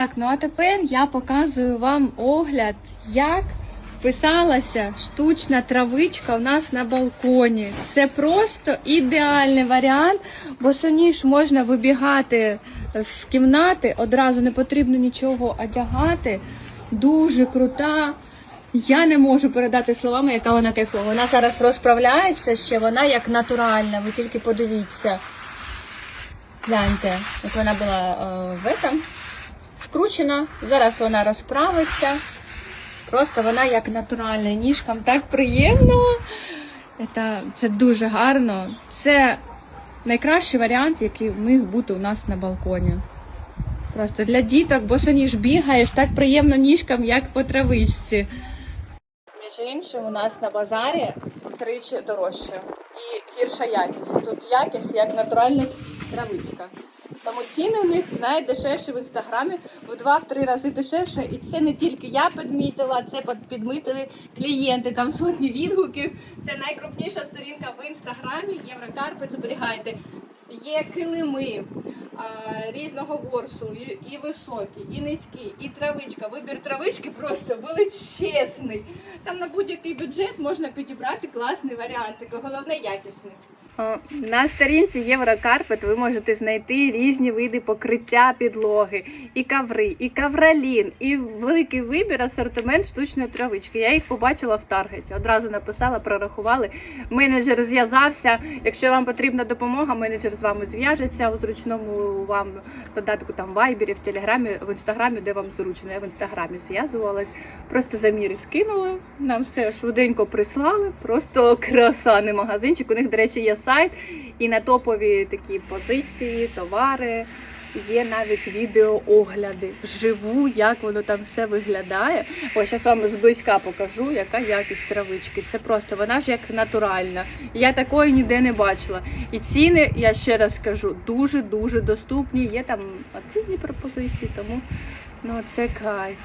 Так, ну а тепер я показую вам огляд, як вписалася штучна травичка у нас на балконі. Це просто ідеальний варіант, бо соніж можна вибігати з кімнати, одразу не потрібно нічого одягати. Дуже крута. Я не можу передати словами, яка вона кайфова. Вона зараз розправляється ще, вона як натуральна. Ви тільки подивіться. Гляньте, як вона була е, в этом скручена. Зараз вона розправиться. Просто вона як натуральна ніжкам. Так приємно. Це, це дуже гарно. Це найкращий варіант, який міг бути у нас на балконі. Просто для діток, бо ніж бігаєш, так приємно ніжкам, як по травичці. Між іншим, у нас на базарі втричі дорожче і гірша якість. Тут якість як натуральна травичка. Тому ціни у них найдешевші в інстаграмі в 2-3 рази дешевше. І це не тільки я підмітила, це підмітили клієнти. Там сотні відгуків. Це найкрупніша сторінка в інстаграмі. Єврокарпет, зберігайте. Є килими а, різного ворсу, і, і високі, і низькі, і травичка. Вибір травички просто величезний. Там на будь-який бюджет можна підібрати класний варіант, головне якісний. На сторінці Єврокарпет ви можете знайти різні види покриття підлоги, і каври, і кавралін, і великий вибір асортимент штучної травички. Я їх побачила в Таргеті. Одразу написала, прорахували. Менеджер зв'язався. Якщо вам потрібна допомога, менеджер з вами зв'яжеться у зручному вам додатку там Вайбері, в Телеграмі, в інстаграмі, де вам зручно. Я в інстаграмі зв'язувалась. Просто заміри скинули, нам все швиденько прислали. Просто красаний магазинчик. У них, до речі, є сайт, і на топові такі позиції, товари. Є навіть відеоогляди вживу, як воно там все виглядає. Ось зараз вам зблизька покажу, яка якість травички. Це просто вона ж як натуральна. Я такої ніде не бачила. І ціни, я ще раз кажу, дуже дуже доступні. Є там акційні пропозиції, тому ну це кайф.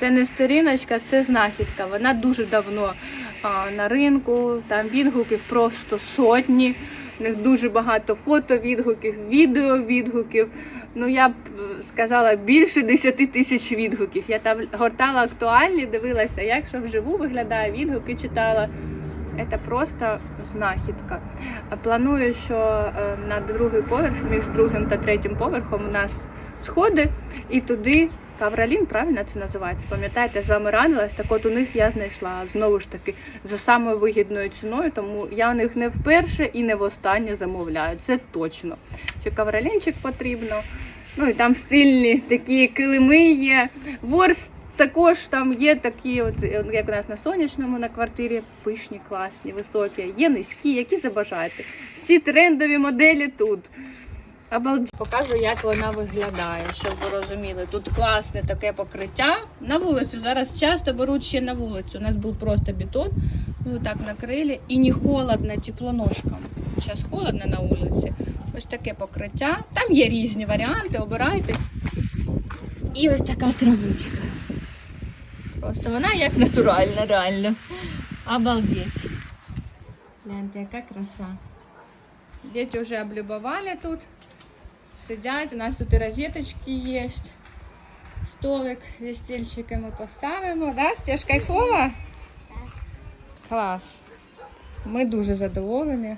Це не сторіночка, це знахідка. Вона дуже давно а, на ринку. Там відгуків просто сотні. У них дуже багато фото-відгуків, відео-відгуків. Ну я б е, сказала більше 10 тисяч відгуків. Я там гортала актуальні, дивилася, як що вживу виглядає, відгуки читала. Це просто знахідка. Планую, що е, на другий поверх, між другим та третім поверхом у нас сходи, і туди Кавралін, правильно це називається? Пам'ятаєте, з вами ранилась, так от у них я знайшла знову ж таки за самою вигідною ціною, тому я у них не вперше і не востаннє замовляю. Це точно. Що кавралінчик потрібно. Ну і там стильні такі килими є. Ворс також там є такі, от як у нас на сонячному на квартирі, пишні, класні, високі, є низькі, які забажаєте. Всі трендові моделі тут. Обалдеть. Показую, як вона виглядає, щоб ви розуміли. Тут класне таке покриття. На вулицю зараз часто беруть ще на вулицю. У нас був просто бетон. Ми так накрили. І не холодно, тепло ножкам. Зараз холодно на вулиці. Ось таке покриття. Там є різні варіанти, обирайте. І ось така травичка. Просто вона як натуральна, реально. Обалдеть. Гляньте, яка краса. Дети вже облюбовали тут. Сидять, у нас тут і розеточки є. Столик зі стільчиками поставимо. Да, Стеж кайфова? Клас. Ми дуже задоволені.